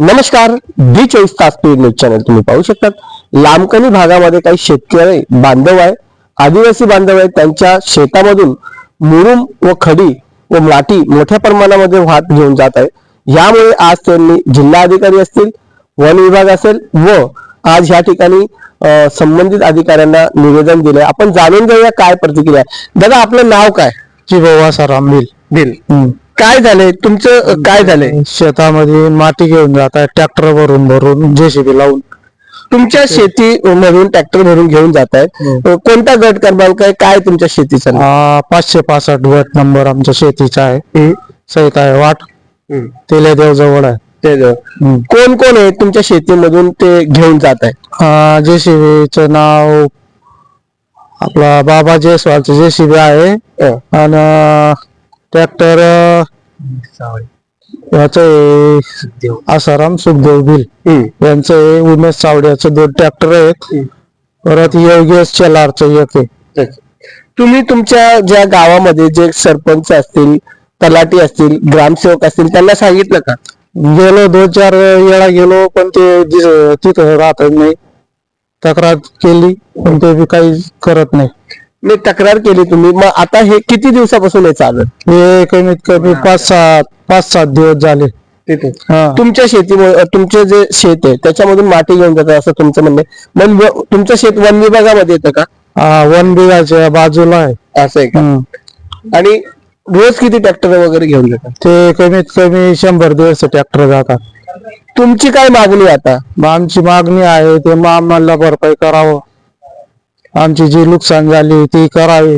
नमस्कार डी चोवीस तास पीड न्यूज चॅनल तुम्ही पाहू शकतात. लांबकणी भागामध्ये काही शेतकरी बांधव आहे आदिवासी बांधव आहे त्यांच्या शेतामधून मुरुम व खडी व माती मोठ्या प्रमाणामध्ये वाहत घेऊन जात आहे. यामुळे आज त्यांनी जिल्हाधिकारी असतील वन विभाग असेल व आज ह्या ठिकाणी संबंधित अधिकाऱ्यांना निवेदन दिले आपण जाणून घेऊया काय प्रतिक्रिया आहे. दादा आपलं नाव काय? चिबवा सराम बिल बिल काय झालंय? तुमचं काय झालंय? शेतामध्ये माती घेऊन जात आहे ट्रॅक्टर भरून भरून जेसीबी लावून. तुमच्या शेती मधून ट्रॅक्टर भरून घेऊन जात आहेत. हो. कोणता गट क्रमांक आहे काय तुमच्या शेतीचा? आ, पाचशे पासष्ट गट नंबर आमच्या शेतीचा आहे. सहित आहे वाट. तेलेदेव जवळ आहे. ते. कोण कोण आहे तुमच्या शेतीमधून ते घेऊन जात आहे? जेसीबीचं नाव आपला बाबा जयस्वालचं जेसीबी आहे. आणि ट्रॅक्टर याच आसाराम सुखदेव बिल यांचं आहे उमेश चावड्याचं दोन ट्रॅक्टर आहेत. परत योगेश चेलारचं एक आहे. तुम्ही तुमच्या ज्या गावामध्ये जे सरपंच असतील तलाठी असतील ग्रामसेवक असतील त्यांना सांगितलं का? गेलो दोन चार वेळा गेलो पण ते तिथं राहत नाही. तक्रार केली पण ते बी काही करत नाही. मी तक्रार केली तुम्ही. मग आता हे किती दिवसापासून हे चालत हे कमीत कमी पाच सात पाच सात दिवस झाले. तिथे. हा. तुमच्या शेतीमुळे तुमचे जे शेत आहे त्याच्यामधून माती घेऊन जातात असं तुमचं म्हणणं आहे. मग व- तुमचं शेत वन विभागामध्ये येतं का? हा, वन बिघाच्या बाजूला आहे. असं आहे का? हम्म. आणि रोज किती ट्रॅक्टर वगैरे घेऊन जातात? ते कमीत कमी शंभर दिवस ट्रॅक्टर जातात. तुमची काय मागणी आहे आता? मग आमची मागणी आहे ते मग आम्हाला भरपाई करावं. आमची जी नुकसान झाली ती करावी.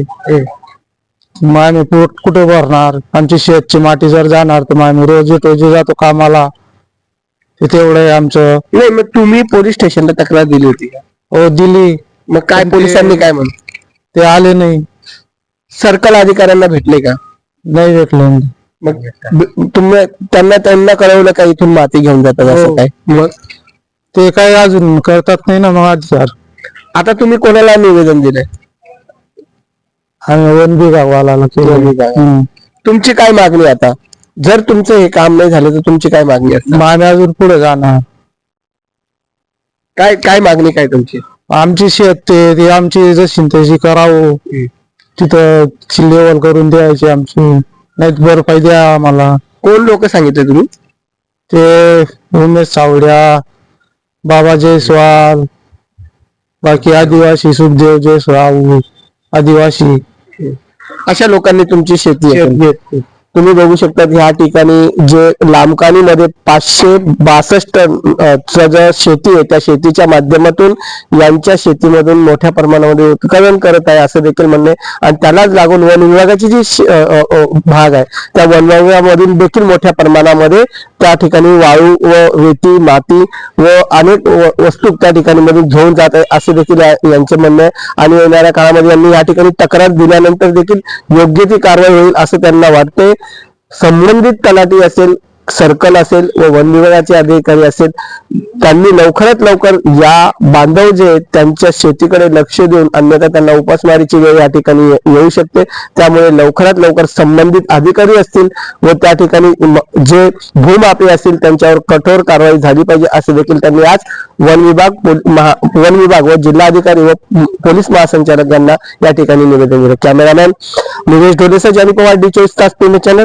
मग आम्ही पोट कुठे भरणार? आमची शेतची माती जर जाणार तर मग आम्ही रोजी टोजी जातो कामाला. तेवढं आहे आमचं नाही मग तुम्ही पोलीस स्टेशनला तक्रार दिली होती का? हो दिली. मग काय पोलिसांनी काय म्हणलं? ते आले नाही. सर्कल अधिकाऱ्यांना भेटले का? नाही भेटले. मग ब- तुम्ही त्यांना त्यांना कळवलं का इथून माती घेऊन जातात असं हो. काय? मग? ते काही अजून करतात नाही ना मग अधिकार. आता तुम्ही कोणाला निवेदन दिलंय? आम्ही वन विभाग. हम्म. तुमची काय मागणी आता? जर तुमचं हे काम नाही झालं तर तुमची काय मागणी असणार? आम्ही अजून पुढे जाणार. काय काय मागणी काय तुमची? आमची शेत ते ती आमची जशी तशी करावं. तिथं लेवल करून द्यायची आमची. नाही भरपाई द्या आम्हाला. कोण लोक सांगितले तुम्ही? ते उमेश सावड्या बाबा जयस्वाल बाकी आदिवासी सुखदेव जयस्वाल आदिवासी अशा लोकांनी तुमची शेती आहे. तुम्ही बघू शकता ह्या ठिकाणी जे लांबकानी मध्ये पाचशे बासष्ट टन शेती आहे त्या शेतीच्या माध्यमातून यांच्या शेतीमधून मोठ्या प्रमाणामध्ये उत्खनन करत आहे असं देखील म्हणणे आणि त्यालाच लागून वन विभागाची जी भाग आहे त्या वन विभागामधून देखील मोठ्या प्रमाणामध्ये त्या ठिकाणी वाळू व रेती माती व अनेक वस्तू त्या ठिकाणी मधून घेऊन जात आहे असे देखील यांचे म्हणणे आहे. आणि येणाऱ्या काळामध्ये यांनी या ठिकाणी तक्रार दिल्यानंतर देखील योग्य ती कारवाई होईल असं त्यांना वाटते संबंधित तलाठी असेल सर्कल असेल व वन विभागाचे अधिकारी असेल त्यांनी लवकरात लवकर या बांधव जे आहेत त्यांच्या शेतीकडे लक्ष देऊन अन्यथा त्यांना उपासमारीची वेळ या ठिकाणी येऊ शकते. त्यामुळे लवकरात लवकर संबंधित अधिकारी असतील व त्या ठिकाणी जे भूमापी असतील त्यांच्यावर कठोर कारवाई झाली पाहिजे असे देखील त्यांनी आज वन विभाग महा- वन विभाग व जिल्हाधिकारी व पोलीस महासंचालक यांना या ठिकाणी निवेदन दिलं. कॅमेरामॅन निलेश ढोलेसा जानी पवार डी चोवीस तास पुणे चॅनल.